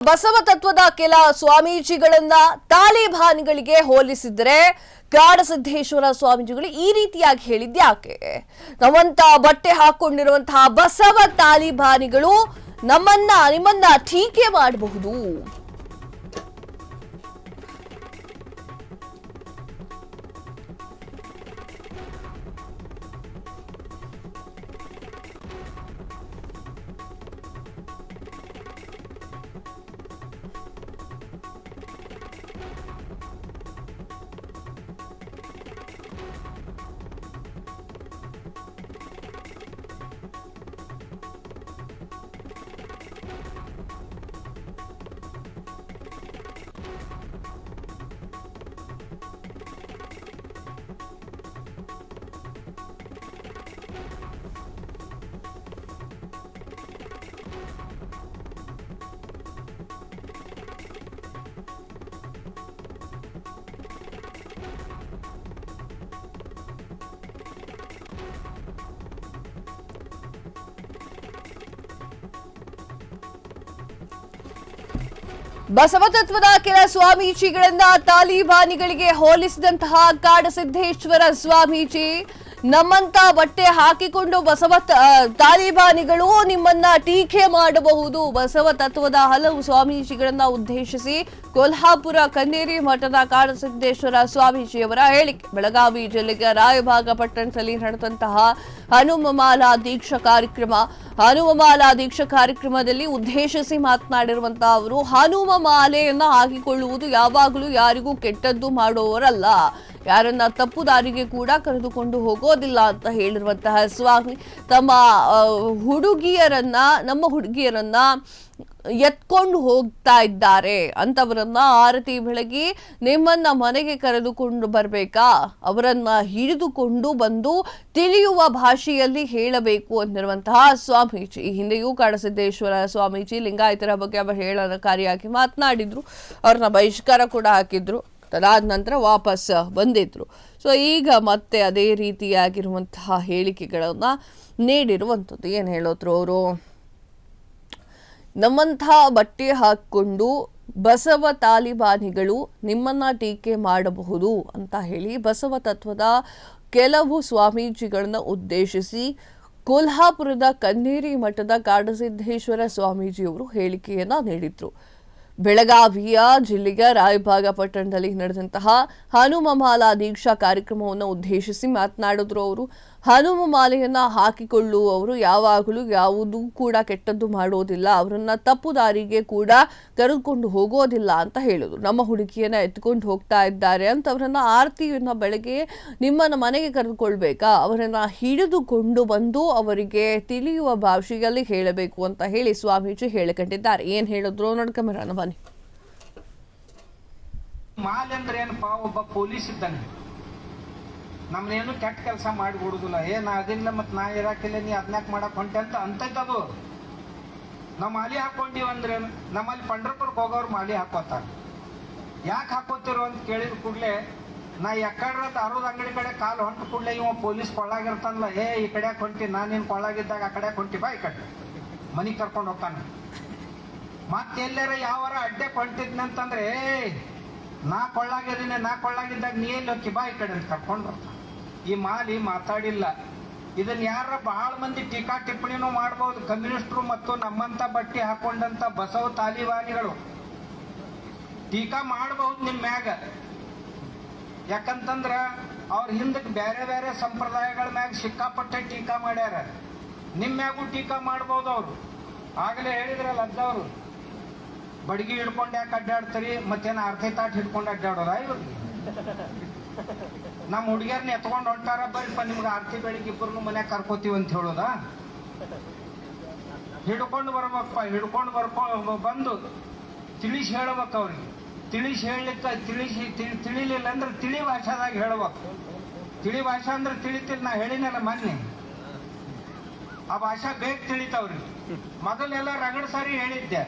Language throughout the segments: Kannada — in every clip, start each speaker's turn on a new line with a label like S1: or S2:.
S1: ಬಸವ ತತ್ವದ ಕೆಲ ಸ್ವಾಮೀಜಿಗಳನ್ನ ತಾಲಿಬಾನ್ಗಳಿಗೆ ಹೋಲಿಸಿದ್ರೆ ಕಾಡಸಿದ್ದೇಶ್ವರ ಸ್ವಾಮೀಜಿಗಳು ಈ ರೀತಿಯಾಗಿ ಹೇಳಿದ್ಯಾಕೆ ನಮ್ಮಂತ ಬಟ್ಟೆ ಹಾಕೊಂಡಿರುವಂತಹ ಬಸವ ತಾಲಿಬಾನಿಗಳು ನಮ್ಮನ್ನ ನಿಮ್ಮನ್ನ ಟೀಕೆ ಮಾಡಬಹುದು. ಬಸವ ತತ್ವದ ಕೆಲ ಸ್ವಾಮೀಜಿಗಳನ್ನ ತಾಲಿಬಾನಿಗಳಿಗೆ ಹೋಲಿಸಿದಂತಹ ಕಾಡಸಿದ್ದೇಶ್ವರ ಸ್ವಾಮೀಜಿ ನಮ್ಮಂತ ಬಟ್ಟೆ ಹಾಕಿಕೊಂಡು ಬಸವ ತಾಲಿಬಾನಿಗಳು ನಿಮ್ಮನ್ನ ಟೀಕೆ ಮಾಡಬಹುದು. ಬಸವ ತತ್ವದ ಹಲವು ಸ್ವಾಮೀಜಿಗಳನ್ನ ಉದ್ದೇಶಿಸಿ ಕೊಲ್ಹಾಪುರ ಕನ್ನೇರಿ ಮಠದ ಕಾಡಸಿದ್ದೇಶ್ವರ ಸ್ವಾಮೀಜಿಯವರ ಹೇಳಿಕೆ. ಬೆಳಗಾವಿ ಜಿಲ್ಲೆಯ ರಾಯಭಾಗ ಪಟ್ಟಣದಲ್ಲಿ ನಡೆದಂತಹ ಹನುಮಮಾಲಾ ದೀಕ್ಷಾ ಕಾರ್ಯಕ್ರಮ, ಹನುಮಮಾಲಾ ದೀಕ್ಷಾ ಕಾರ್ಯಕ್ರಮದಲ್ಲಿ ಉದ್ದೇಶಿಸಿ ಮಾತನಾಡಿರುವಂತಹ ಅವರು ಹನುಮ ಮಾಲೆಯನ್ನ ಹಾಕಿಕೊಳ್ಳುವುದು ಯಾವಾಗಲೂ ಯಾರಿಗೂ ಕೆಟ್ಟದ್ದು ಮಾಡುವವರಲ್ಲ. ಯಾರನ್ನ ತಪ್ಪು ದಾರಿಗೆ ಕೂಡ ಕರೆದುಕೊಂಡು ಹೋಗೋದಿಲ್ಲ ಅಂತ ಹೇಳಿರುವಂತಹ ಸ್ವಾಮಿ ತಮ್ಮ ಹುಡುಗಿಯರನ್ನ, ನಮ್ಮ ಹುಡುಗಿಯರನ್ನ ಎತ್ಕೊಂಡು ಹೋಗ್ತಾ ಇದ್ದಾರೆ ಅಂತವರನ್ನ ಆರತಿ ಬೆಳಗ್ಗೆ ನಿಮ್ಮನ್ನ ಮನೆಗೆ ಕರೆದುಕೊಂಡು ಬರ್ಬೇಕಾ? ಅವರನ್ನ ಹಿಡಿದುಕೊಂಡು ಬಂದು ತಿಳಿಯುವ ಭಾಷೆಯಲ್ಲಿ ಹೇಳಬೇಕು ಅಂದಿರುವಂತಹ ಸ್ವಾಮೀಜಿ. ಈ ಹಿಂದೆಯೂ ಕಾಡಸಿದ್ದೇಶ್ವರ ಸ್ವಾಮೀಜಿ ಲಿಂಗಾಯತರ ಬಗ್ಗೆ ಅವರು ಹೇಳನಕಾರಿಯಾಗಿ ಮಾತನಾಡಿದ್ರು. ಅವ್ರನ್ನ ಬಹಿಷ್ಕಾರ ಕೂಡ ಹಾಕಿದ್ರು. ಅದಾದ ನಂತರ ವಾಪಸ್ ಬಂದಿದ್ರು. ಸೊ ಈಗ ಮತ್ತೆ ಅದೇ ರೀತಿಯಾಗಿರುವಂತಹ ಹೇಳಿಕೆಗಳನ್ನು ನೀಡಿರುವಂಥದ್ದು. ಏನು ಹೇಳೋದ್ರು ಅವರು? ನಮ್ಮಂಥ ಬಟ್ಟೆ ಹಾಕ್ಕೊಂಡು ಬಸವ ತಾಲಿಬಾನಿಗಳು ನಿಮ್ಮನ್ನು ಟೀಕೆ ಮಾಡಬಹುದು ಅಂತ ಹೇಳಿ ಬಸವ ತತ್ವದ ಕೆಲವು ಸ್ವಾಮೀಜಿಗಳನ್ನ ಉದ್ದೇಶಿಸಿ ಕೊಲ್ಹಾಪುರದ ಕನ್ನೇರಿ ಮಠದ ಕಾಡಸಿದ್ದೇಶ್ವರ ಸ್ವಾಮೀಜಿಯವರು ಹೇಳಿಕೆಯನ್ನು ನೀಡಿದ್ರು. ಬೆಳಗಾವಿಯ ಜಿಲ್ಲೆಯ ರಾಯಭಾಗ ಪಟ್ಟಣದಲ್ಲಿ ನಡೆದಂತಹ ಹನುಮ ಮಾಲಾ ದೀಕ್ಷಾ ಕಾರ್ಯಕ್ರಮವನ್ನು ಉದ್ದೇಶಿಸಿ ಮಾತನಾಡಿದ್ರು ಅವರು. ಹನುಮ ಮಾಲೆಯನ್ನ ಹಾಕಿಕೊಳ್ಳುವವರು ಯಾವಾಗಲೂ ಯಾವುದೂ ಕೂಡ ಕೆಟ್ಟದ್ದು ಮಾಡೋದಿಲ್ಲ. ಅವರನ್ನ ತಪ್ಪು ದಾರಿಗೆ ಕೂಡ ಕರೆದುಕೊಂಡು ಹೋಗೋದಿಲ್ಲ ಅಂತ ಹೇಳುದು. ನಮ್ಮ ಹುಡುಗಿಯನ್ನ ಎತ್ಕೊಂಡು ಹೋಗ್ತಾ ಇದ್ದಾರೆ ಅಂತ ಅವರನ್ನ ಆರತಿಯನ್ನ ಬೆಳಗ್ಗೆ ನಿಮ್ಮನ್ನ ಮನೆಗೆ ಕರೆದುಕೊಳ್ಬೇಕಾ? ಅವರನ್ನ ಹಿಡಿದುಕೊಂಡು ಬಂದು ಅವರಿಗೆ ತಿಳಿಯುವ ಭಾಷೆಯಲ್ಲಿ ಹೇಳಬೇಕು ಅಂತ ಹೇಳಿ ಸ್ವಾಮೀಜಿ ಹೇಳಿಕೊಂಡಿದ್ದಾರೆ. ಏನ್ ಹೇಳಿದ್ರು? ನೋಡ್ಕೊಂಬರೋಣ ಬನ್ನಿ.
S2: ಮಾಲೆ ಅಂದ್ರೆ ಏನಪ್ಪ ಒಬ್ಬ ಪೊಲೀಸ್ ಇದ್ದಾನೆ. ನಮ್ನೇನು ಕೆಟ್ಟ ಕೆಲಸ ಮಾಡಿಬಿಡುದಿಲ್ಲ ಏ, ನಾ ಅದಿಲ್ಲ ಮತ್ತೆ ನಾ ಇರಾಕಿಲ್ಲ, ನೀ ಅದ್ನಾಕ್ ಮಾಡಕ್ ಹೊಂಟೆ ಅಂತ ಅಂತೈತದು ನಾವು ಮಾಲಿ ಹಾಕೊಂಡಿವ್ ಅಂದ್ರೆ ನಮ್ಮಲ್ಲಿ ಪಂಡ್ರಪುರಕ್ಕೆ ಹೋಗೋರು ಮಾಲಿ ಹಾಕೋತಾರ ಯಾಕೆ ಹಾಕೋತಿರೋ ಅಂತ ಕೇಳಿದ ಕೂಡ್ಲೆ, ನಾ ಎಕ್ಕಡ್ರ ತರೋದ್ ಅಂಗಡಿ ಕಡೆ ಕಾಲು ಹೊಂಟ ಕೂಡ್ಲೆ ಇವ ಪೊಲೀಸ್ ಕೊಳ್ಳಾಗಿರ್ತಾನಲ್ಲ, ಏ, ಈ ಕಡೆ ಹೊಂಟಿ ನಾ ನಿನ್ ಕೊಳ್ಳಾಗಿದ್ದಾಗ ಆ ಕಡೆ ಹೊಂಟಿ, ಬಾ ಈ ಕಡೆ. ಮನಿ ಕರ್ಕೊಂಡು ಹೋಗ್ತಾನೆ. ಮತ್ತೆಲ್ಲರ ಯಾವಾರ ಅಡ್ಡೆ ಕೊಂಟಿದ್ನಂತಂದ್ರೆ ಏ ನಾ ಕೊಳ್ಳಾಗಿದ್ದೀನಿ, ನಾ ಕೊಳ್ಳಾಗಿದ್ದಾಗ ನೀ ಎಲ್ಲಿ ಹೋಗಿ ಬಾ ಈ ಕಡೆ ಕರ್ಕೊಂಡು ಈ ಮಾಲಿ ಮಾತಾಡಿಲ್ಲ. ಇದನ್ನ ಯಾರ ಬಹಳ ಮಂದಿ ಟೀಕಾ ಟಿಪ್ಪಣಿನೂ ಮಾಡಬಹುದು ಕಮ್ಯುನಿಸ್ಟ್ರು ಮತ್ತು ನಮ್ಮಂತ ಬಟ್ಟೆ ಹಾಕೊಂಡಂತ ಬಸವ ತಾಲಿಬಾನಿಗಳು ಟೀಕಾ ಮಾಡಬಹುದು ನಿಮ್ ಮ್ಯಾಗ. ಯಾಕಂತಂದ್ರ ಅವ್ರ ಹಿಂದಕ್ಕೆ ಬೇರೆ ಬೇರೆ ಸಂಪ್ರದಾಯಗಳ ಮ್ಯಾಗ ಸಿಕ್ಕಾಪಟ್ಟೆ ಟೀಕಾ ಮಾಡ್ಯಾರ. ನಿಮ್ ಮ್ಯಾಗೂ ಟೀಕಾ ಮಾಡ್ಬೋದು ಅವ್ರು. ಆಗಲೇ ಹೇಳಿದ್ರಲ್ಲ ಅಜ್ಜವ್ರು ಬಡಗಿ ಹಿಡ್ಕೊಂಡು ಯಾಕೆ ಅಡ್ಡಾಡ್ತೀರಿ? ಮತ್ತೇನು ಅರ್ಧ ತಾಟ್ ಹಿಡ್ಕೊಂಡು ಅಡ್ಡಾಡೋದ ಇವ್ರು? ನಮ್ಮ ಹುಡುಗಿಯರ್ನ ಎತ್ಕೊಂಡು ಹೊಂಟಾರ ಬರೀಪ್ಪ ನಿಮ್ಗೆ ಆರ್ತಿ ಬೆಳಿಗ್ಗೆ ಇಬ್ಬರನ್ನು ಮನೆ ಕರ್ಕೋತೀವಿ ಅಂತ ಹೇಳೋದ? ಹಿಡ್ಕೊಂಡು ಬರ್ಬೇಕಪ್ಪ, ಹಿಡ್ಕೊಂಡು ಬರ್ಕೊ, ಬಂದು ತಿಳಿಸಿ ಹೇಳ್ಬೇಕು ಅವ್ರಿಗೆ. ತಿಳಿಸಿ ಹೇಳಲಿಕ್ಕೆ ತಿಳಿಸಿ ತಿಳಿ ತಿಳಿಲಿಲ್ಲ ಅಂದ್ರೆ ತಿಳಿ ಭಾಷಾದಾಗ ಹೇಳ್ಬೇಕು. ತಿಳಿ ಭಾಷಾ ಅಂದ್ರೆ ತಿಳಿತಿಲ್ಲ ನಾ ಹೇಳಿನಲ್ಲ ಮೊನ್ನೆ. ಆ ಭಾಷಾ ಬೇಗ ತಿಳಿತಾವ್ರಿ ಮೊದಲೆಲ್ಲ ರಗಡ ಸಾರಿ ಹೇಳಿದ್ದೆ.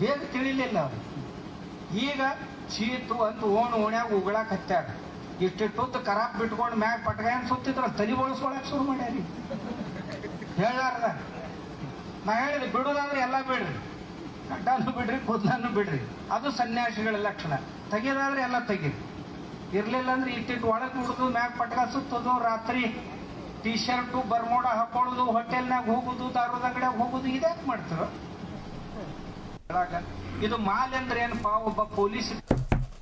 S2: ಬೇಗ ತಿಳಿಲಿಲ್ಲ ಅವ್ರು. ಈಗ ಚೀತು ಅಂತ ಓಣ್ ಓಣ್ಯಾಗ ಉಗಳಾಕ್ ಹತ್ಯಾರ. ಇಷ್ಟಿಟ್ಟು ಕರಾಬ್ ಬಿಟ್ಕೊಂಡು ಮ್ಯಾಗ ಪಟ್ಗಾಯನ್ ಸುತ್ತಿದ್ರ ತಲಿ ಬಳಸ್ಕೊಳಕ್ ಶುರು ಮಾಡ್ಯಾರಿ. ಹೇಳಾರ್ದ ನಾ ಹೇಳಿದ್ರಿ ಬಿಡುದಾದ್ರೆ ಎಲ್ಲ ಬಿಡ್ರಿ. ಗಡ್ಡಾನು ಬಿಡ್ರಿ, ಕೂದಲನ್ನು ಬಿಡ್ರಿ. ಅದು ಸನ್ಯಾಸಿಗಳ ಲಕ್ಷಣ. ತೆಗೆದಾದ್ರೆ ಎಲ್ಲ ತೆಗೀರಿ. ಇರ್ಲಿಲ್ಲ ಅಂದ್ರೆ ಇಟ್ಟಿಟ್ಟು ಒಳಗೆ ಬಿಡುದು ಮ್ಯಾಗ ಪಟ್ಕ ಸುತ್ತೋದು, ರಾತ್ರಿ ಟಿ ಶರ್ಟು ಬರ್ಮೋಡ ಹಾಕೊಳ್ಳೋದು ಹೋಟೆಲ್ನಾಗ ಹೋಗುದು, ದಾರದ ಅಂಗಡಿಯಾಗ ಹೋಗುದು, ಇದ್ಯಾಕೆ ಮಾಡ್ತಾರ? ಇದು ಮಾಲ್ ಅಂದ್ರೆ ಏನಪ್ಪಾ ಒಬ್ಬ ಪೊಲೀಸ್